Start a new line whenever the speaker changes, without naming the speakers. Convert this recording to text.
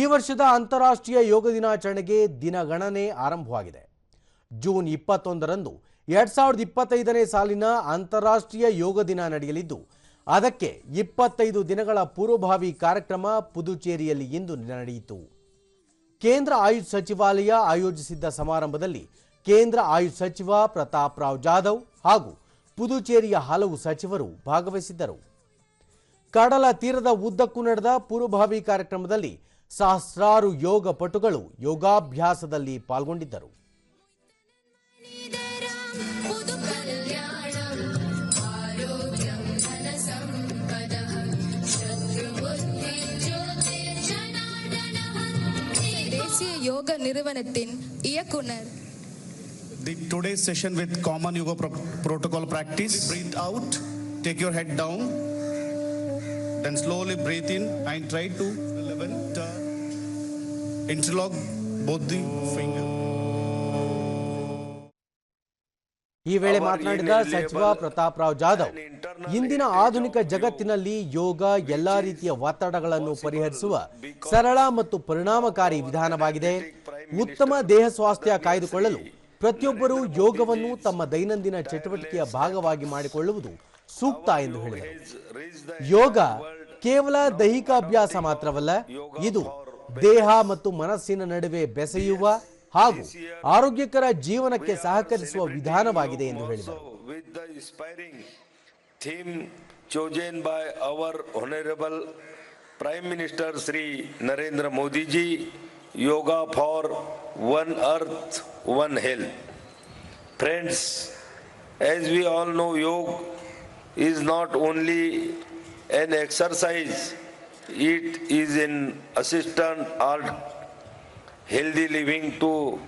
ಈ ವರ್ಷದ ಅಂತಾರಾಷ್ಟ್ರೀಯ ಯೋಗ ದಿನಾಚರಣೆಗೆ ದಿನಗಣನೆ ಆರಂಭವಾಗಿದೆ. ಜೂನ್ ಇಪ್ಪತ್ತೊಂದರಂದು ಎರಡ್ ಸಾವಿರದ ಇಪ್ಪತ್ತೈದನೇ ಸಾಲಿನ ಅಂತಾರಾಷ್ಟ್ರೀಯ ಯೋಗ ದಿನ ನಡೆಯಲಿದ್ದು, ಅದಕ್ಕೆ ಇಪ್ಪತ್ತೈದು ದಿನಗಳ ಪೂರ್ವಭಾವಿ ಕಾರ್ಯಕ್ರಮ ಪುದುಚೇರಿಯಲ್ಲಿ ಇಂದು ನಡೆಯಿತು. ಕೇಂದ್ರ ಆಯುಷ್ ಸಚಿವಾಲಯ ಆಯೋಜಿಸಿದ್ದ ಸಮಾರಂಭದಲ್ಲಿ ಕೇಂದ್ರ ಆಯುಷ್ ಸಚಿವ ಪ್ರತಾಪ್ ರಾವ್ ಜಾಧವ್ ಹಾಗೂ ಪುದುಚೇರಿಯ ಹಲವು ಸಚಿವರು ಭಾಗವಹಿಸಿದ್ದರು. ಕಡಲ ತೀರದ ಉದ್ದಕ್ಕೂ ನಡೆದ ಪೂರ್ವಭಾವಿ ಕಾರ್ಯಕ್ರಮದಲ್ಲಿ ಸಹಸ್ರಾರು ಯೋಗ ಪಟುಗಳು ಯೋಗಾಭ್ಯಾಸದಲ್ಲಿ ಪಾಲ್ಗೊಂಡಿದ್ದರು
ಯೋಗ ನಿರ್ವನತಿನ್ ಇಯಕುನರ್
the today's session with common yoga pro protocol practice breathe out take your head down then slowly breathe in and try to 11 turn interlock both the fingers.
ಈ ವೇಳೆ ಮಾತನಾಡಿದ ಸಚಿವ ಪ್ರತಾಪ್ ರಾವ್ ಜಾಧವ್ ಇಂದಿನ ಆಧುನಿಕ ಜಗತ್ತಿನಲ್ಲಿ ಯೋಗ ಎಲ್ಲಾ ರೀತಿಯ ಒತ್ತಡಗಳನ್ನು ಪರಿಹರಿಸುವ ಸರಳ ಮತ್ತು ಪರಿಣಾಮಕಾರಿ ವಿಧಾನವಾಗಿದೆ. ಉತ್ತಮ ದೇಹ ಸ್ವಾಸ್ಥ್ಯ ಕಾಯ್ದುಕೊಳ್ಳಲು ಪ್ರತಿಯೊಬ್ಬರೂ ಯೋಗವನ್ನು ತಮ್ಮ ದೈನಂದಿನ ಚಟುವಟಿಕೆಯ ಭಾಗವಾಗಿ ಮಾಡಿಕೊಳ್ಳುವುದು ಸೂಕ್ತ ಎಂದು ಹೇಳಿದರು. ಯೋಗ ಕೇವಲ ದೈಹಿಕ ಅಭ್ಯಾಸ ಮಾತ್ರವಲ್ಲ ಇದು ದೇಹ ಮತ್ತು ಮನಸ್ಸಿನ ನಡುವೆ ಬೆಸೆಯುವ ಹಾಗೂ ಆರೋಗ್ಯಕರ ಜೀವನಕ್ಕೆ ಸಹಕರಿಸುವ ವಿಧಾನವಾಗಿದೆ
so with the inspiring theme chosen by our honourable prime minister Shri Narendra Modiji yoga for one earth one health friends as we all know yoga is not only an exercise it is an assistant or healthy living to